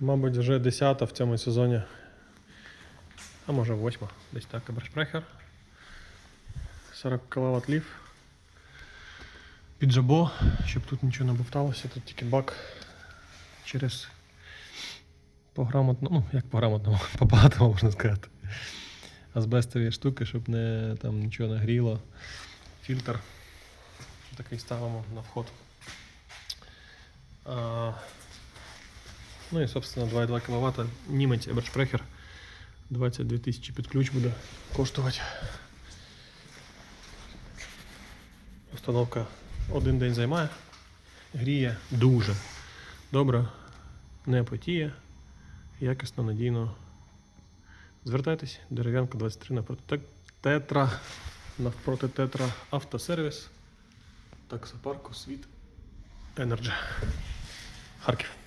Мабуть, вже 10 в цьому сезоні. А може 8. Десь так, так,Ебершпрехер. 40 кВт лів. Під жабо, щоб тут нічого не бовталося, тут тільки бак через пограмотно, ну як пограмотно, по-багатому можна сказати. Азбестові штуки, щоб не, там нічого не гріло. Фільтр такий ставимо на вход. А, ну і, собственно, 2,2 кВт. Німець Ebersprecher 22 тисячі під ключ буде коштувати. Установка один день займає. Гріє дуже добре, не потіє, якісно, надійно. Звертайтесь, дерев'янка 23 навпроти тетра, навпроти тетра автосервіс, таксопарку Світ Енерджі. Харків.